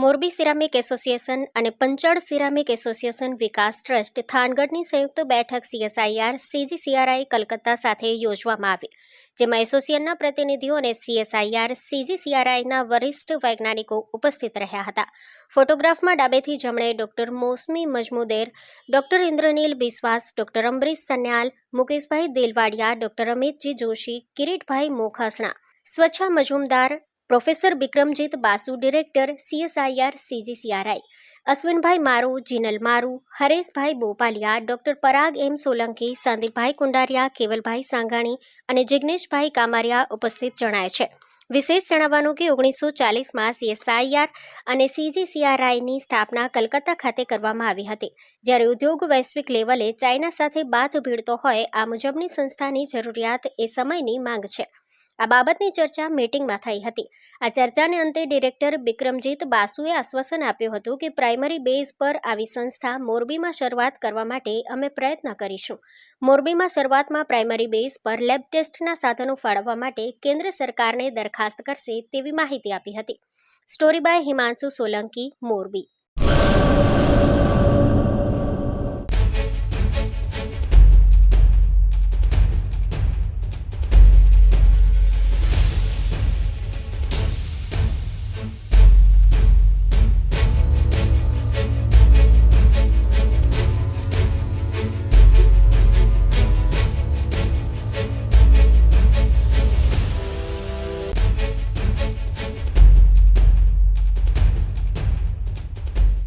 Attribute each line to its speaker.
Speaker 1: Morbi ceramic association અને Panchal ceramic association Vikas trust થાનગઢની સંયુક્ત બેઠક સીએસઆઈઆર, સીજીસીઆરઆઈ કલકત્તા સાથે યોજવામાં આવી. જેમાં એસોસિએશનના પ્રતિનિધિઓ અને સીએસઆઈઆર, સીજીસીઆરઆઈના વરિષ્ઠ વૈજ્ઞાનિકો ઉપસ્થિત રહ્યા હતા. ફોટોગ્રાફમાં ડાબેથી જમણે doctor Mousumi Majumder, doctor Indranil Biswas, doctor Ambarish Sanyal, Mukeshbhai Delvadiya, doctor Amitji Joshi, Kiritbhai Mokhasana. Swachha Majumdar professor Bikramjit Basu, director CSIR CGCRI, Ashwinbhai Maru, Jinal Maru, Hareshbhai Bopaliya, doctor Parag M Solanki Sandipbhai Kundariya, Kevalbhai Sanghani અને જિગ્નેશભાઈ કામારિયા ઉપસ્થિત જણાય છે. વિશેષ જણાવવાનું કે ઓગણીસો ચાલીસમાં CSIR અને સીજીસીઆરઆઈની સ્થાપના કલકત્તા ખાતે કરવામાં આવી હતી. જ્યારે ઉદ્યોગ વૈશ્વિક લેવલે ચાઇના સાથે બાથ ભીડતો હોય, આ મુજબની સંસ્થાની જરૂરિયાત એ સમયની માંગ છે. આ બાબતની ચર્ચા મીટિંગમાં થઈ હતી. આ ચર્ચાને અંતે ડિરેક્ટર બિક્રમજીત બાસુએ આશ્વાસન આપ્યું હતું કે પ્રાઇમરી બેઝ પર આવી સંસ્થા મોરબીમાં શરૂઆત કરવા માટે અમે પ્રયત્ન કરીશું. મોરબીમાં શરૂઆતમાં પ્રાઇમરી બેઝ પર લેબ ટેસ્ટના સાધનો ફાળવવા માટે કેન્દ્ર સરકારને દરખાસ્ત કરશે તેવી માહિતી આપી હતી. Story by Himanshu Solanki, Morbi.